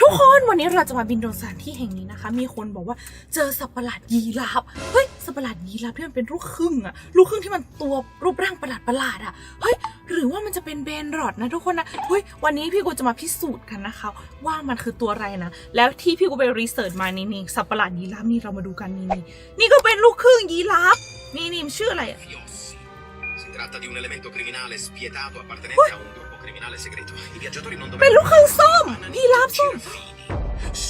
ทุกคนวันนี้เราจะมาบินโดรนสถานที่แห่งนี้นะคะ มีคนบอกว่าเจอสัตว์ประหลาดยีราฟเฮ้ยสัตว์ประหลาดยีราฟที่มันเป็นลูกครึ่งอะลูกครึ่งที่มันตัวรูปร่างประหลาดประหลาดๆอะเฮ้ยหรือว่ามันจะเป็นเบนรอดนะทุกคนนะเฮ้ยวันนี้พี่กูจะมาพิสูจน์กันนะคะ ว่ามันคือตัวอะไรนะแล้วที่พี่กูไปรีเสิร์ชมานี่นี่สัตว์ประหลาดยีราฟนี่เรามาดูกันนี่นี่นี่ก็เป็นลูกครึ่งยีราฟนี่นี่มันชื่ออะไรอะ Fiossi. Si tratta di un elemento criminale spietato appartenente a un gruppo criminale segreto. I viaggiatori non เป็นลูก dovrebbero ครึ่งส้มยีราฟส้ม giraffini.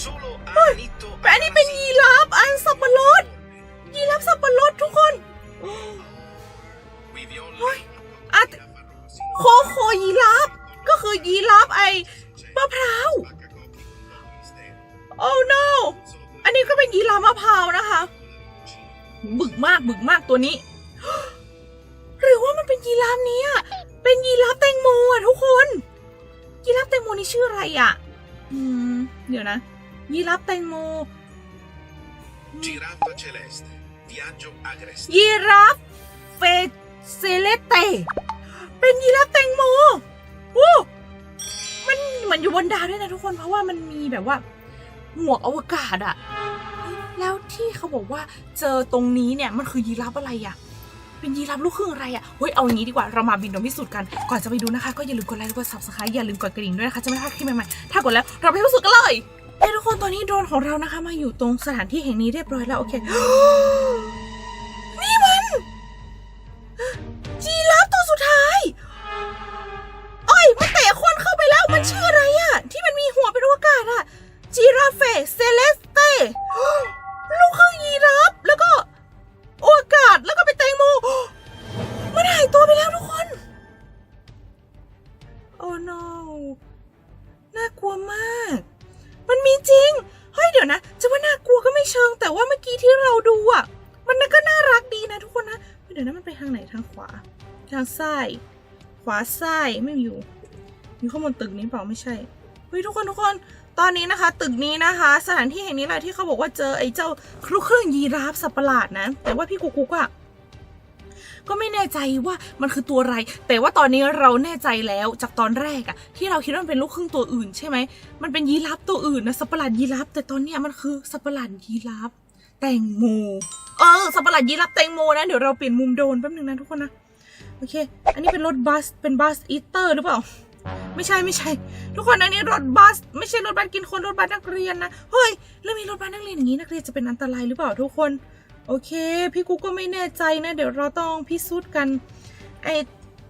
Solo Anitto แต่อันนี้เป็นยีราฟอันสับปะรดยีราฟสับปะรดทุกคน Qui viola. Oi. Ah, โคโคยีราฟก็คือยีราฟไอ้มะพร้าวโอ้ no อันนี้ก็เป็นยีราฟมะพร้าวนะคะ บึกมากบึกมากตัวนี้ หรือว่ามันเป็นยีราฟเนี้ย เป็นยีราฟแตงโมอะทุกคนยีราฟแตงโมนี่ชื่ออะไรอะ อืม เดี๋ยวนะยีราฟแตงโม Giraffa celeste. Viaggio agreste. ยีราฟเฟเซเลเตเป็นยีราฟแตงโมโอ้มันเหมือนอยู่บนดาวด้วยนะทุกคนเพราะว่ามันมีแบบว่าหมวกอวกาศอะแล้วที่เขาบอกว่าเจอตรงนี้เนี่ยมันคือยีราฟอะไรอะ เป็นยีราฟลูกครึ่งอะไรอะเฮ้ยเอาอย่างนี้ดีกว่าเรามาบินดมพิสูจน์กัน ก่อนจะไปดูนะคะ ก็อย่าลืมกดไลค์กดซับสไครต์อย่าลืมกดกระดิ่งด้วยนะคะจะไม่พลาดคลิปใหม่ๆถ้ากดแล้วเราไปพิสูจน์กันเลยเฮ้ยทุกคนตอนนี้โดรนของเรานะคะ มาอยู่ตรงสถานที่แห่งนี้เรียบร้อยแล้วโอเค ก็ไม่เชิงแต่ว่าเมื่อกี้ที่เราดูอะ มันก็น่ารักดีนะทุกคนนะ เดี๋ยวนะมันไปทางไหนทางขวา ทางซ้าย ขวาซ้ายไม่อยู่ อยู่ข้างบนตึกนี้เปล่าไม่ใช่เฮ้ยทุกคนทุกคนตอนนี้นะคะ ตึกนี้นะคะ สถานที่แห่งนี้แหละที่เขาบอกว่าเจอไอ้เจ้าครุเครื่องยีราฟสับประหลาดนะ แต่ว่าพี่กุ๊กกุ๊กอะ ก็ไม่แน่ใจว่ามันคือตัวอะไร แต่ว่าตอนนี้เราแน่ใจแล้วจากตอนแรกอะที่เราคิดว่ามันเป็นลูกครึ่งตัวอื่นใช่ไหม มันเป็นยีราฟตัวอื่นนะสัปะหลาดยีราฟแต่ตอนเนี้ยมันคือสัปะหลาดยีราฟแตงโมเออสัปะหลาดยีราฟแตงโมนะเดี๋ยวเราเปลี่ยนมุมโดนแป๊บนึงนะทุกคนนะโอเค อันนี้เป็นรถบัสเป็นบัสอีเตอร์หรือเปล่าไม่ใช่ไม่ใช่ ทุกคนอันนี้รถบัส ไม่ใช่รถบัสกินคนรถบัสนักเรียนนะเฮ้ยแล้วมีรถบัสนักเรียนอย่างนี้นักเรียนจะเป็นอันตรายหรือเปล่าทุกคน โอเค พี่กูก็ไม่แน่ใจนะ เดี๋ยวเราต้องพิสูจน์กัน ไอ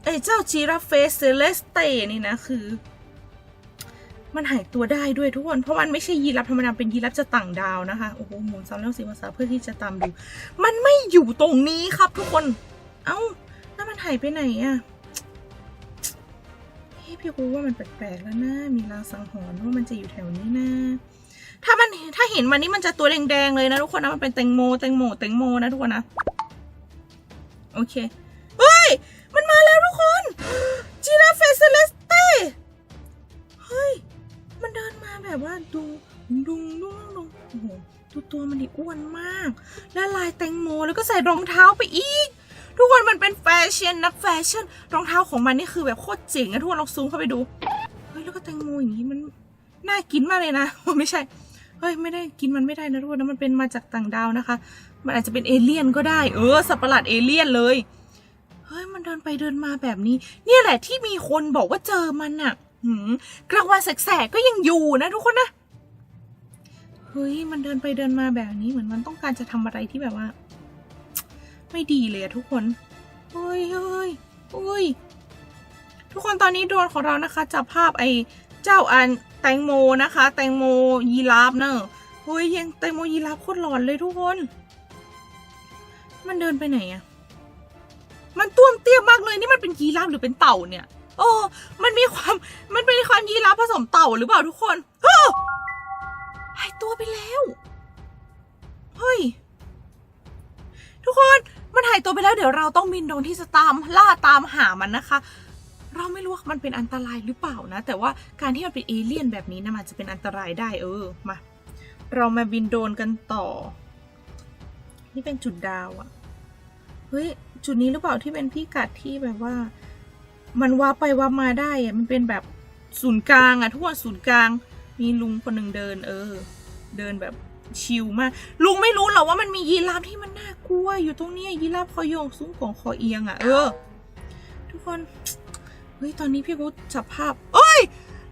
ไอเจ้าจีราเฟสเซเลสเตนี่นะคือ มันหายตัวได้ด้วยทุกคน เพราะมันไม่ใช่ยีราฟธรรมดาเป็นยีราฟจะต่างดาวนะคะ โอ้โหหมุนซ้ำแล้วสีภาษาเพื่อที่จะตามดู มันไม่อยู่ตรงนี้ครับทุกคน เอ้าแล้วมันหายไปไหนอะเฮ้ยพี่กูว่ามันแปลกๆแล้วนะ มีลางสังหรณ์ว่ามันจะอยู่แถวนี้นะ ถ้ามันถ้าเห็นมันนี่มันจะตัวแดงๆเลยนะทุกคนนะมันเป็นแตงโมแตงโมแตงโมนะทุกคนนะโอเคเฮ้ยมันมาแล้วทุกคนจีราเฟสเลสเต้เฮ้ยมันเดินมาแบบว่าดูดุงดุงดุงโอ้โหดูตัวมันดิอ้วนมาก และลายแตงโมแล้วก็ใส่รองเท้าไปอีก ทุกคนมันเป็นแฟชั่นนักแฟชั่นรองเท้าของมันนี่คือแบบโคตรเจ๋งอะทุกคนลองซูมเข้าไปดูเฮ้ยแล้วก็แตงโมอย่างนี้มันน่ากินมากเลยนะไม่ใช่ เฮ้ยไม่ได้กินมันไม่ได้นะทุกคนนะมันเป็นมาจากต่างดาวนะคะ มันอาจจะเป็นเอเลี่ยนก็ได้ เออสัตว์ประหลาดเอเลี่ยนเลยเฮ้ยมันเดินไปเดินมาแบบนี้ เนี่ยแหละที่มีคนบอกว่าเจอมันอะหืมกลางวันแสกๆก็ยังอยู่นะทุกคนนะเฮ้ยมันเดินไปเดินมาแบบนี้เหมือนมันต้องการจะทำอะไรที่แบบว่า ไม่ดีเลยอะทุกคนเฮ้ยเฮ้ยเฮ้ยทุกคนตอนนี้โดนของเรานะคะจับภาพไอ้เจ้าอัน ตงโมนะคะ แตงโมยีราฟเนอะเฮ้ยยังแตงโมยีราฟโคตรหลอนเลยทุกคน มันเดินไปไหนอะมันต้วมเตี้ยมากเลยนี่มันเป็นยีราฟหรือเป็นเต่าเนี่ย โอ้มันมีความมันเป็นความยีราฟผสมเต่าหรือเปล่าทุกคนเฮ้หายตัวไปแล้วเฮ้ยทุกคนมันหายตัวไปแล้วเดี๋ยวเราต้องบินโดรนที่จะตามล่าตามหามันนะคะ เราไม่รู้ว่ามันเป็นอันตรายหรือเปล่านะ แต่ว่าการที่มันเป็นเอเลี่ยนแบบนี้นะมันจะเป็นอันตรายได้เออมา เรามาบินโดนกันต่อ นี่เป็นจุดดาวอะเฮ้ยจุดนี้หรือเปล่าที่เป็นพิกัดที่แบบว่า มันว่าไปว่ามาได้อะมันเป็นแบบศูนย์กลางอะทุกคนศูนย์กลาง มีลุงคนหนึ่งเดิน เออ เดินแบบชิลมาก ลุงไม่รู้หรอกว่ามันมียีราฟที่มันน่ากลัว อยู่ตรงนี้ยีราฟคอโยงสูงของคอเอียงอะเออ ทุกคน เฮ้ย ตอนนี้พี่กูจับภาพ เอ้ย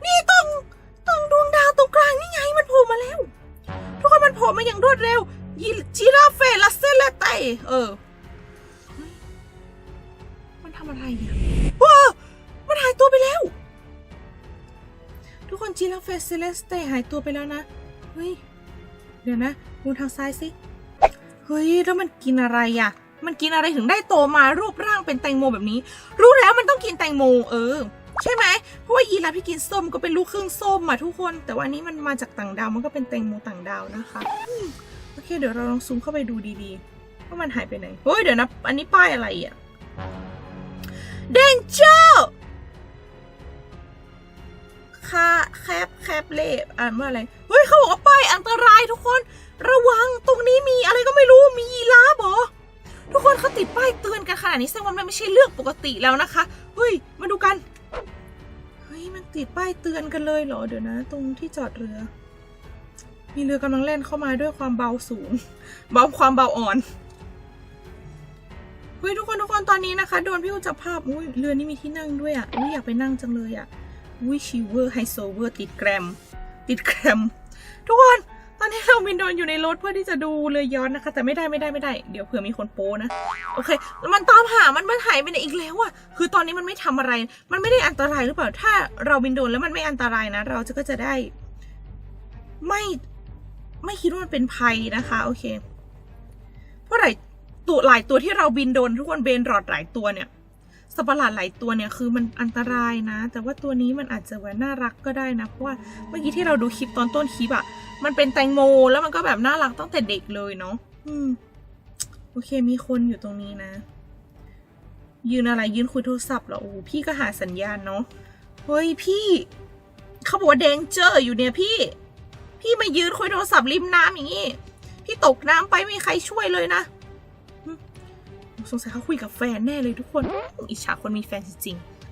นี่ตรงตรงดวงดาวตรงกลางนี่ไงมันโผล่มาแล้ว ทุกคนมันโผล่มาอย่างรวดเร็วยีจีราเฟลัสเซเลเตเออ มันทำอะไรเนี่ยว้ามันหายตัวไปแล้ว ทุกคนจีราฟเฟเซเลสเตหายตัวไปแล้วนะ เฮ้ย เดี๋ยวนะ ดูทางซ้ายสิ เฮ้ย แล้วมันกินอะไรอะ มันกินอะไรถึงได้โตมารูปร่างเป็นแตงโมแบบนี้ รู้แล้วมันต้องกินแตงโมเออ ใช่ไหมเพราะว่ายีราฟที่กินส้มก็เป็นลูกครึ่งส้มอะทุกคน แต่ว่าอันนี้มันมาจากต่างดาวมันก็เป็นแตงโมต่างดาวนะคะโอเคเดี๋ยวเราลองซูมเข้าไปดูดีๆว่ามันหายไปไหนเฮ้ยเดี๋ยวนะอันนี้ป้ายอะไรอะ danger คาแคบแคบเล่อ่านว่าอะไร เฮ้ยเขาบอกว่าป้ายอันตรายทุกคน ระวังตรงนี้มีอะไรก็ไม่รู้มียีราฟเหรอ ทุกคนเขาติดป้ายเตือนกันขนาดนี้แสดงว่ามันไม่ใช่เรื่องปกติแล้วนะคะ เฮ้ย มาดูกัน เฮ้ย มันติดป้ายเตือนกันเลยเหรอ เดี๋ยวนะ ตรงที่จอดเรือ มีเรือกำลังแล่นเข้ามาด้วยความเบาสูง เบาความเบาอ่อน เฮ้ยทุกคนทุกคนตอนนี้นะคะ โดนพี่อูจับภาพ อุ้ยเรือนี้มีที่นั่งด้วยอะอุ้ยอยากไปนั่งจังเลยอะอุ้ยชิวเวอร์ไฮโซเวอร์ติดแกรม ติดแกรม ทุกคน อนนี้เราบินโดนอยู่ในรถเพื่อที่จะดูเรือย้อนนะคะ แต่ไม่ได้ไม่ได้ไม่ได้ เดี๋ยวเผื่อมีคนโป้นะ โอเค มันตามหา มันมันหายไปไหนอีกแล้วอะคือตอนนี้มันไม่ทำอะไร มันไม่ได้อันตรายหรือเปล่า ถ้าเราบินโดนแล้วมันไม่อันตรายนะ เราจะก็จะได้ ไม่ ไม่คิดว่ามันเป็นภัยนะคะ โอเค เพราะหลายตัวหลายตัวที่เราบินโดนทุกคนเบนรอดหลายตัวเนี่ย สัตว์ประหลาดหลายตัวเนี่ยคือมันอันตรายนะ แต่ว่าตัวนี้มันอาจจะว่าน่ารักก็ได้นะ เพราะว่าเมื่อกี้ที่เราดูคลิปตอนต้นคลิปอะมันเป็นแตงโมแล้วมันก็แบบน่ารักตั้งแต่เด็กเลยเนาะอืม โอเคมีคนอยู่ตรงนี้นะ ยืนอะไรยืนคุยโทรศัพท์เหรอโอ้พี่ก็หาสัญญาณเนาะเฮ้ยพี่เขาบอกว่าแดงเจออยู่เนี่ยพี่ พี่มายืนคุยโทรศัพท์ริมน้ำอย่างงี้พี่ตกน้ำไปไม่มีใครช่วยเลยนะ สงสัยเขาคุยกับแฟนแน่เลยทุกคนอิจฉาคนมีแฟนจริงๆ